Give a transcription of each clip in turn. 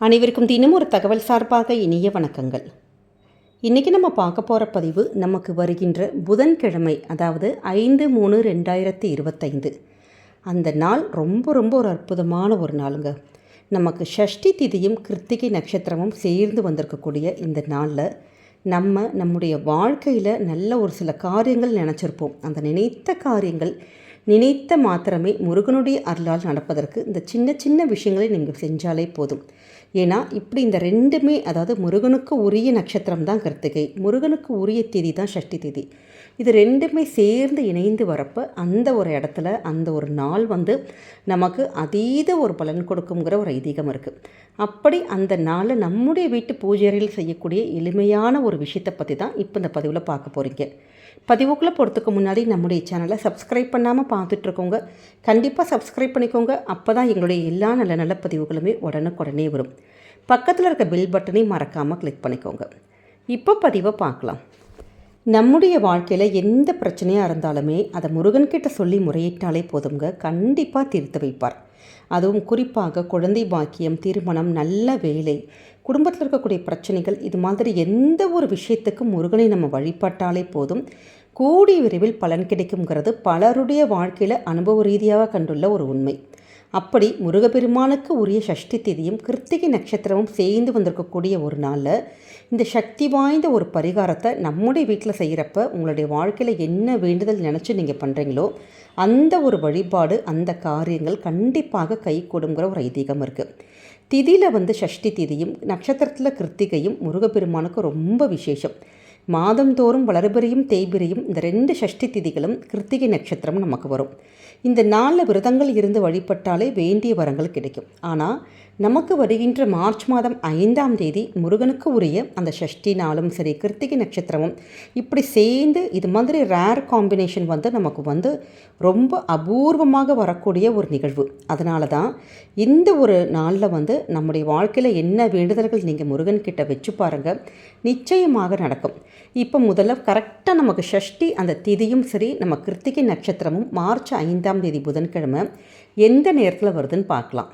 அனைவருக்கும் தினம் ஒரு தகவல் சார்பாக இனிய வணக்கங்கள். இன்றைக்கி நம்ம பார்க்க போகிற பதிவு நமக்கு வருகின்ற புதன்கிழமை அதாவது ஐந்து மூணு ரெண்டாயிரத்தி இருபத்தைந்து. அந்த நாள் ரொம்ப ரொம்ப ஒரு அற்புதமான ஒரு நாளுங்க. நமக்கு ஷஷ்டி திதியும் கிருத்திகை நட்சத்திரமும் சேர்ந்து வந்திருக்கக்கூடிய இந்த நாளில் நம்ம நம்முடைய வாழ்க்கையில் நல்ல ஒரு சில காரியங்கள் நினச்சிருப்போம். அந்த நினைத்த காரியங்கள் நினைத்த மாத்திரமே முருகனுடைய அருளால் நடப்பதற்கு இந்த சின்ன சின்ன விஷயங்களை நீங்கள் செஞ்சாலே போதும். ஏன்னா இப்படி இந்த ரெண்டுமே அதாவது முருகனுக்கு உரிய நட்சத்திரம் தான் கிருத்திகை. முருகனுக்கு உரிய தேதி தான் ஷஷ்டி தேதி. இது ரெண்டுமே சேர்ந்து இணைந்து வரப்போ அந்த ஒரு இடத்துல அந்த ஒரு நாள் வந்து நமக்கு அதீத ஒரு பலன் கொடுக்குங்கிற ஒரு ஐதீகம் இருக்குது அப்படி அந்த நாளை நம்முடைய வீட்டு பூஜை செய்யக்கூடிய எளிமையான ஒரு விஷயத்தை பற்றி தான் இப்போ இந்த பதிவில் பார்க்க போகிறீங்க பதிவுக்குள்ளே போகிறதுக்கு முன்னாடி நம்முடைய சேனலை சப்ஸ்கிரைப் பண்ணாமல் பார்த்துட்ருக்கோங்க. கண்டிப்பாக சப்ஸ்கிரைப் பண்ணிக்கோங்க. அப்போ தான் எங்களுடைய எல்லா நல்ல நல்ல பதிவுகளுமே உடனுக்குடனே வரும். பக்கத்தில் இருக்க பில் பட்டனையும் மறக்காமல் கிளிக் பண்ணிக்கோங்க. இப்போ பதிவை பார்க்கலாம். நம்முடைய வாழ்க்கையில் எந்த பிரச்சனையாக இருந்தாலுமே அதை முருகன்கிட்ட சொல்லி முறையிட்டாலே போதுங்க கண்டிப்பாக தீர்த்து வைப்பார். அதுவும் குறிப்பாக குழந்தை பாக்கியம் திருமணம் நல்ல வேலை குடும்பத்தில் இருக்கக்கூடிய பிரச்சனைகள் இது மாதிரி எந்த ஒரு விஷயத்துக்கும் முருகனை நம்ம வழிபட்டாலே போதும். கூடிய விரைவில் பலன் கிடைக்குங்கிறது பலருடைய வாழ்க்கையில் அனுபவ ரீதியாக கண்டுள்ள ஒரு உண்மை. அப்படி முருகப்பெருமானுக்கு உரிய சஷ்டி திதியும் கிருத்திகை நட்சத்திரமும் சேர்ந்து வந்திருக்கக்கூடிய ஒரு நாளில் இந்த சக்தி வாய்ந்த ஒரு பரிகாரத்தை நம்முடைய வீட்டில் செய்கிறப்ப உங்களுடைய வாழ்க்கையில் என்ன வேண்டுதல் நினச்சி நீங்கள் பண்ணுறீங்களோ அந்த ஒரு வழிபாடு அந்த காரியங்கள் கண்டிப்பாக கை கொடுங்கிற ஒரு ஐதீகம் இருக்குது திதியில் வந்து சஷ்டி திதியும் நட்சத்திரத்தில் கிருத்திகையும் முருகப்பெருமானுக்கு ரொம்ப விசேஷம். மாதந்தோறும் வளர்பிரியும் தேய்பிரியும் இந்த ரெண்டு சஷ்டி திதிகளும் கிருத்திகை நட்சத்திரம் நமக்கு வரும். இந்த நாளில் விரதங்கள் இருந்து வழிபட்டாலே வேண்டிய வரங்கள் கிடைக்கும். ஆனால் நமக்கு வருகின்ற மார்ச் மாதம் ஐந்தாம் தேதி முருகனுக்கு உரிய அந்த ஷஷ்டி நாளும் சரி கிருத்திகை நட்சத்திரமும் இப்படி சேர்ந்து இது மாதிரி ரேர் காம்பினேஷன் வந்து நமக்கு வந்து ரொம்ப அபூர்வமாக வரக்கூடிய ஒரு நிகழ்வு. அதனால தான் இந்த ஒரு நாளில் வந்து நம்முடைய வாழ்க்கையில் என்ன வேண்டுதல்கள் நீங்கள் முருகன்கிட்ட வச்சு பாருங்கள் நிச்சயமாக நடக்கும். இப்போ முதல்ல கரெக்டாக நமக்கு ஷஷ்டி அந்த திதியும் சரி நம்ம கிருத்திகை நட்சத்திரமும் மார்ச் ஐந்தாம் தேதி புதன்கிழமை எந்த நேரத்தில் வருதுன்னு பார்க்கலாம்.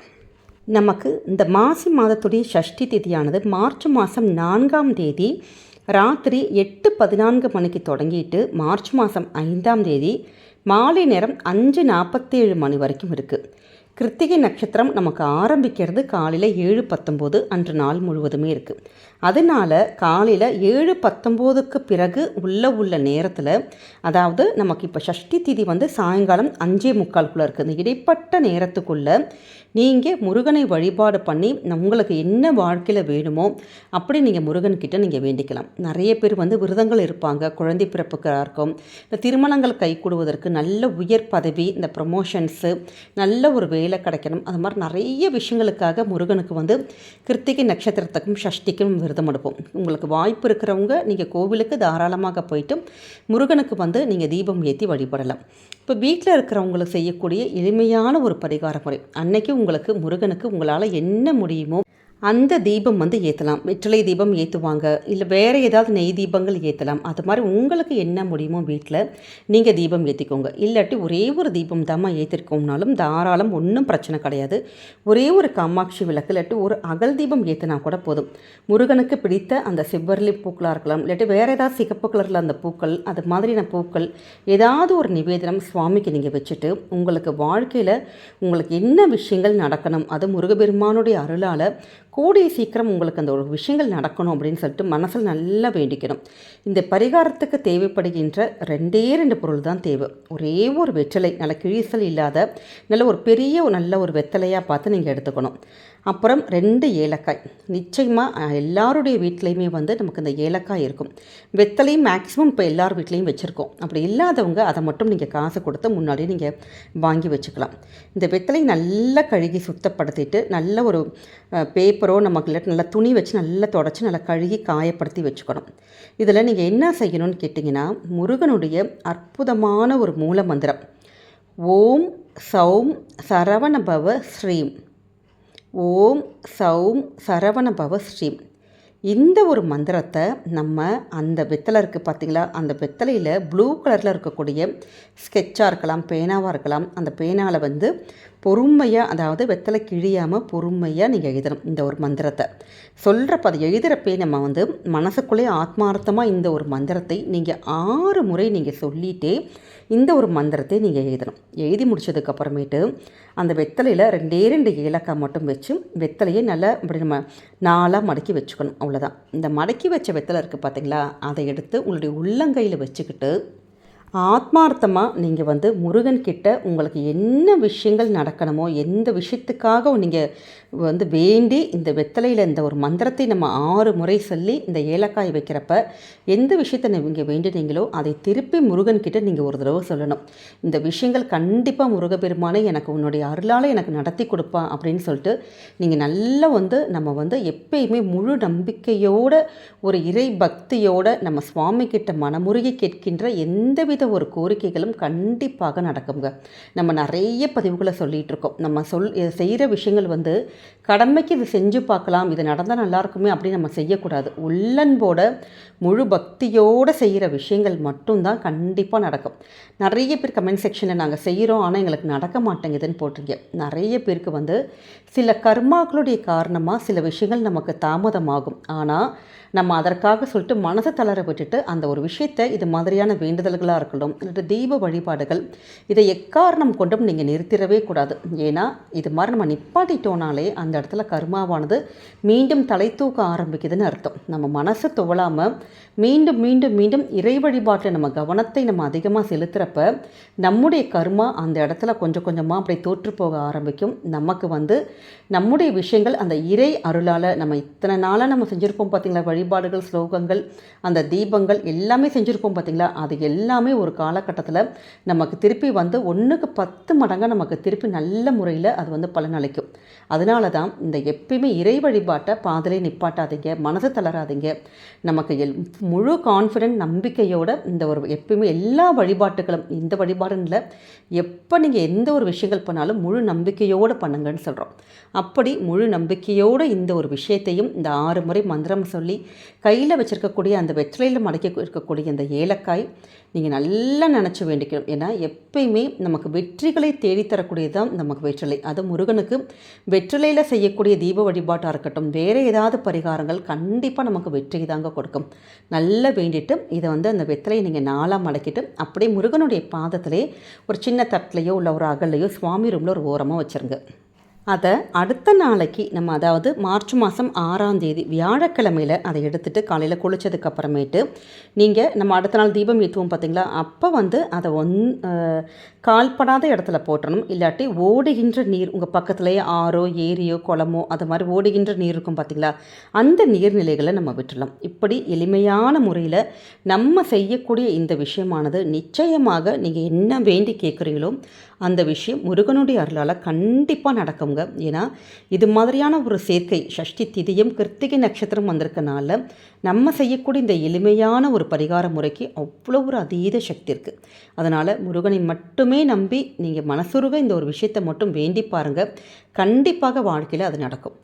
நமக்கு இந்த மாசி மாதத்துடைய ஷஷ்டி திதியானது மார்ச் மாதம் நான்காம் தேதி ராத்திரி எட்டு பதினான்கு மணிக்கு தொடங்கிட்டு மார்ச் மாதம் ஐந்தாம் தேதி மாலை நேரம் அஞ்சு நாற்பத்தேழு மணி வரைக்கும் இருக்குது கிருத்திகை நட்சத்திரம் நமக்கு ஆரம்பிக்கிறது காலையில் ஏழு பத்தொம்போது அன்று நாள் முழுவதுமே இருக்குது அதனால் காலையில் ஏழு பத்தொம்போதுக்கு பிறகு உள்ள உள்ள நேரத்தில் அதாவது நமக்கு இப்போ ஷஷ்டி திதி வந்து சாயங்காலம் அஞ்சே முக்கால்குள்ளே இருக்குது இந்த இடைப்பட்ட நேரத்துக்குள்ளே நீங்கள் முருகனை வழிபாடு பண்ணி உங்களுக்கு என்ன வாழ்க்கையில் வேணுமோ அப்படி நீங்கள் முருகன்கிட்ட நீங்கள் வேண்டிக்கலாம். நிறைய பேர் வந்து விரதங்கள் இருப்பாங்க குழந்தை பிறப்புக்காக இருக்கும் இந்த திருமணங்கள் கை கூடுவதற்கு நல்ல உயர் பதவி இந்த ப்ரொமோஷன்ஸு நல்ல ஒரு வே வேலை கிடைக்கணும். அது மாதிரி நிறைய விஷயங்களுக்காக முருகனுக்கு வந்து கிருத்திகை நட்சத்திரத்துக்கும் சஷ்டிக்கும் விரதம் எடுப்போம். உங்களுக்கு வாய்ப்பு இருக்கிறவங்க நீங்கள் கோவிலுக்கு தாராளமாக போயிட்டு முருகனுக்கு வந்து நீங்கள் தீபம் ஏற்றி வழிபடலாம். இப்போ வீட்டில் இருக்கிறவங்களுக்கு செய்யக்கூடிய எளிமையான ஒரு பரிகார முறை. அன்னைக்கு உங்களுக்கு முருகனுக்கு உங்களால் என்ன முடியுமோ அந்த தீபம் வந்து ஏற்றலாம் வெற்றிலை தீபம் ஏற்றுவாங்க இல்லை வேறு ஏதாவது நெய் தீபங்கள் ஏற்றலாம் அது மாதிரி உங்களுக்கு என்ன முடியுமோ வீட்டில் நீங்கள் தீபம் ஏற்றிக்கோங்க இல்லாட்டி ஒரே ஒரு தீபம் தாம்மா ஏற்றிருக்கோம்னாலும் தாராளம் ஒன்றும் பிரச்சனை கிடையாது. ஒரே ஒரு காமாட்சி விளக்கு இல்லாட்டி ஒரு அகல் தீபம் ஏற்றினா கூட போதும். முருகனுக்கு பிடித்த அந்த செவ்வரளி பூக்களாக இருக்கலாம். இல்லாட்டி வேறு ஏதாவது சிகப்பு கலரில் அந்த பூக்கள் அது மாதிரியான பூக்கள் ஏதாவது ஒரு நிவேதனம் சுவாமிக்கு நீங்கள் வச்சுட்டு உங்களுக்கு வாழ்க்கையில் உங்களுக்கு என்ன விஷயங்கள் நடக்கணும்? அது முருகபெருமானுடைய அருளால் கூடிய சீக்கிரம் உங்களுக்கு அந்த ஒரு விஷயங்கள் நடக்கணும் அப்படின்னு சொல்லிட்டு மனசில் நல்லா வேண்டிக்கணும். இந்த பரிகாரத்துக்கு தேவைப்படுகின்ற ரெண்டே ரெண்டு பொருள் தான் தேவை. ஒரே ஒரு வெற்றிலை நல்ல கிழிசல் இல்லாத நல்ல ஒரு பெரிய நல்ல ஒரு வெத்தலையாக பார்த்து நீங்கள் எடுத்துக்கணும். அப்புறம் ரெண்டு ஏலக்காய். நிச்சயமாக எல்லாருடைய வீட்லேயுமே வந்து நமக்கு இந்த ஏலக்காய் இருக்கும். வெத்தலையும் மேக்ஸிமம் இப்போ எல்லார் வீட்லேயும் வச்சுருக்கோம். அப்படி இல்லாதவங்க அதை மட்டும் நீங்கள் காசு கொடுத்து முன்னாடியே நீங்கள் வாங்கி வச்சுக்கலாம். இந்த வெத்தலை நல்லா கழுகி சுத்தப்படுத்திட்டு நல்ல ஒரு பேப்பர் பேப்பரோ நம்ம நல்லா துணி வச்சு நல்லா தொடச்சி நல்லா கழுகி காயப்படுத்தி வச்சுக்கணும். இதில் நீங்கள் என்ன செய்யணும்னு கேட்டிங்கன்னா முருகனுடைய அற்புதமான ஒரு மூல மந்திரம். ஓம் சௌம் சரவணபவ ஸ்ரீம். ஓம் சௌம் சரவணபவ ஸ்ரீம். இந்த ஒரு மந்திரத்தை நம்ம அந்த வெத்தலை இருக்குது பார்த்தீங்களா? அந்த வெத்தலையில் ப்ளூ கலரில் இருக்கக்கூடிய ஸ்கெட்சாக இருக்கலாம் பேனாவாக இருக்கலாம் அந்த பேனாவில் வந்து பொறுமையாக அதாவது வெத்தலை கிழியாமல் பொறுமையாக நீங்கள் எழுதணும் இந்த ஒரு மந்திரத்தை. சொல்கிறப்ப அதை எழுதுகிறப்பே நம்ம வந்து மனசுக்குள்ளே ஆத்மார்த்தமாக இந்த ஒரு மந்திரத்தை நீங்கள் ஆறு முறை நீங்கள் சொல்லிகிட்டே இந்த ஒரு மந்திரத்தை நீங்கள் எழுதணும். எழுதி முடிச்சதுக்கப்புறமேட்டு அந்த வெத்தலையில் ரெண்டே ரெண்டு ஏலக்காய் மட்டும் வச்சு வெத்தலையை நல்லா இப்படி நம்ம நாலாக மடக்கி வச்சுக்கணும் அவ்வளோதான் இந்த மடக்கி வச்ச வெத்தலை இருக்குது பார்த்தீங்களா அதை எடுத்து உங்களுடைய உள்ளங்கையில் வச்சுக்கிட்டு ஆத்மார்த்தமாக நீங்கள் வந்து முருகன்கிட்ட உங்களுக்கு என்ன விஷயங்கள் நடக்கணுமோ எந்த விஷயத்துக்காக நீங்கள் வந்து வேண்டி இந்த வெத்தலையில் இந்த ஒரு மந்திரத்தை நம்ம ஆறு முறை சொல்லி இந்த ஏலக்காய் வைக்கிறப்ப எந்த விஷயத்தை நீங்கள் வேண்டினீங்களோ அதை திருப்பி முருகன்கிட்ட நீங்கள் ஒரு தடவை சொல்லணும். இந்த விஷயங்கள் கண்டிப்பாக முருகப்பெருமானை எனக்கு உன்னுடைய அருளால் எனக்கு நடத்தி கொடுப்பா அப்படின்னு சொல்லிட்டு நீங்கள் நல்லா வந்து நம்ம வந்து எப்பயுமே முழு நம்பிக்கையோட ஒரு இறை பக்தியோட நம்ம சுவாமி கிட்ட மனமுருகி கேட்கின்ற எந்தவித ஒரு கோரிக்கைகளும் கண்டிப்பாக நடக்குங்க நம்ம நிறைய பதிவுகளை சொல்லிகிட்டு இருக்கோம் நம்ம சொல் செய்கிற விஷயங்கள் வந்து கடமைக்கு இது செஞ்சு பார்க்கலாம் இது நடந்தால் நல்லாயிருக்குமே அப்படின்னு நம்ம செய்யக்கூடாது. உள்ளன்போட முழு பக்தியோடு செய்கிற விஷயங்கள் மட்டும்தான் கண்டிப்பாக நடக்கும். நிறைய பேர் கமெண்ட் செக்ஷனில் நாங்கள் செய்கிறோம் ஆனால் எங்களுக்கு நடக்க மாட்டேங்குதுன்னு போட்டிருக்கீங்க. நிறைய பேருக்கு வந்து சில கர்மாக்களுடைய காரணமாக சில விஷயங்கள் நமக்கு தாமதமாகும். ஆனால் நம்ம அதற்காக சொல்லிட்டு மனசை தளர விட்டுட்டு அந்த ஒரு விஷயத்தை இது மாதிரியான வேண்டுதல்களாக இருக்கட்டும் இல்லாட்டி தெய்வ வழிபாடுகள் இதை எக்காரணம் கொண்டும் நீங்கள் நிறுத்திடவே கூடாது. ஏன்னா இது மாதிரி நம்ம நிப்பாட்டிட்டோனாலே அந்த இடத்துல கர்மாவானது மீண்டும் தலை தூக்க ஆரம்பிக்குதுன்னு அர்த்தம். நம்ம மனசை துவளாமல் மீண்டும் மீண்டும் மீண்டும் இறை வழிபாட்டில் நம்ம கவனத்தை நம்ம அதிகமாக செலுத்துகிறப்ப நம்முடைய கர்மா அந்த இடத்துல கொஞ்சம் கொஞ்சமாக அப்படி தோற்று போக ஆரம்பிக்கும். நமக்கு வந்து நம்முடைய விஷயங்கள் அந்த இறை அருளால் நம்ம இத்தனை நாளாக நம்ம செஞ்சுருப்போம் பார்த்திங்களா வழிபாடுகள் ஸ்லோகங்கள் அந்த தீபங்கள் எல்லாமே செஞ்சுருப்போம் பார்த்திங்களா அது எல்லாமே ஒரு காலகட்டத்தில் நமக்கு திருப்பி வந்து ஒன்றுக்கு பத்து மடங்காக நமக்கு திருப்பி நல்ல முறையில் அது வந்து பலனளிக்கும் அதனால தான் இந்த எப்பயுமே இறை வழிபாட்டை பாதலே நிப்பாட்டாதீங்க மனசு தளராதீங்க. நமக்கு எல் முழு கான்ஃபிடென்ட் நம்பிக்கையோட இந்த ஒரு எப்பயுமே எல்லா வழிபாட்டுகளும் இந்த வழிபாடுன்னு எப்போ நீங்கள் எந்த ஒரு விஷயங்கள் பண்ணாலும் முழு நம்பிக்கையோடு பண்ணுங்கன்னு சொல்கிறோம் அப்படி முழு நம்பிக்கையோடு இந்த ஒரு விஷயத்தையும் இந்த ஆறு முறை மந்திரம் சொல்லி கையில் வச்சுருக்கக்கூடிய அந்த வெற்றிலையில் மடக்கி இருக்கக்கூடிய அந்த ஏலக்காய் நீங்கள் நல்லா நினச்சி வேண்டிக்கணும். ஏன்னா எப்பயுமே நமக்கு வெற்றிகளை தேடித்தரக்கூடியது தான் நமக்கு வெற்றிலை. அது முருகனுக்கு வெற்றிலையில் செய்யக்கூடிய தீப வழிபாட்டாக இருக்கட்டும் வேறு ஏதாவது பரிகாரங்கள் கண்டிப்பாக நமக்கு வெற்றி தாங்க கொடுக்கும். நல்லா வேண்டிட்டு இதை வந்து அந்த வெற்றிலையை நீங்கள் நாளாக மடக்கிட்டு அப்படியே முருகனுடைய பாதத்திலே ஒரு சின்ன தட்டிலையோ இல்லை ஒரு அகல்லையோ சுவாமி ரூமில் ஒரு ஓரமாக வச்சுருங்க. அதை அடுத்த நாளைக்கு நம்ம அதாவது மார்ச் மாதம் ஆறாம் தேதி வியாழக்கிழமையில் அதை எடுத்துகிட்டு காலையில் குளித்ததுக்கு அப்புறமேட்டு நீங்கள் நம்ம அடுத்த நாள் தீபம் ஏற்றுவோம் பார்த்தீங்களா அப்போ வந்து அதை ஒன் கால்படாத இடத்துல போட்டணும். இல்லாட்டி ஓடுகின்ற நீர் உங்கள் பக்கத்துலேயே ஆறோ ஏரியோ குளமோ அது மாதிரி ஓடுகின்ற நீர் இருக்கும் பார்த்தீங்களா அந்த நீர்நிலைகளை நம்ம விட்டுடலாம் இப்படி எளிமையான முறையில் நம்ம செய்யக்கூடிய இந்த விஷயமானது நிச்சயமாக நீங்கள் என்ன வேண்டி கேட்குறீங்களோ அந்த விஷயம் முருகனுடைய அருளால் கண்டிப்பாக நடக்குங்க ஏன்னா இது மாதிரியான ஒரு சேர்க்கை சஷ்டி திதியும் கிருத்திகை நட்சத்திரம் வந்திருக்கனால நம்ம செய்யக்கூடிய இந்த எளிமையான ஒரு பரிகார முறைக்கு அவ்வளோ ஒரு அதீத சக்தி இருக்குது அதனால் முருகனை மட்டுமே நம்பி நீங்கள் மனசுருக இந்த ஒரு விஷயத்தை மட்டும் வேண்டி பாருங்கள் கண்டிப்பாக வாழ்க்கையில் அது நடக்கும்.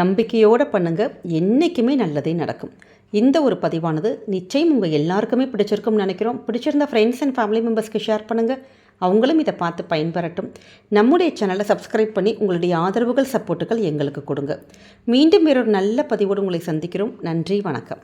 நம்பிக்கையோடு பண்ணுங்கள் என்றைக்குமே நல்லதே நடக்கும். இந்த ஒரு பதிவானது நிச்சயம் உங்கள் எல்லாருக்குமே பிடிச்சிருக்கும்னு நினைக்கிறோம். பிடிச்சிருந்த ஃப்ரெண்ட்ஸ் அண்ட் ஃபேமிலி மெம்பர்ஸ்க்கு ஷேர் பண்ணுங்கள் அவங்களும் இதை பார்த்து பயன்பெறட்டும். நம்முடைய சேனலை சப்ஸ்கிரைப் பண்ணி உங்களுடைய ஆதரவுகள் சப்போர்ட்டுகள் எங்களுக்கு கொடுங்க. மீண்டும் வேறொரு நல்ல பதிவோடு உங்களை சந்திக்கிறோம். நன்றி வணக்கம்.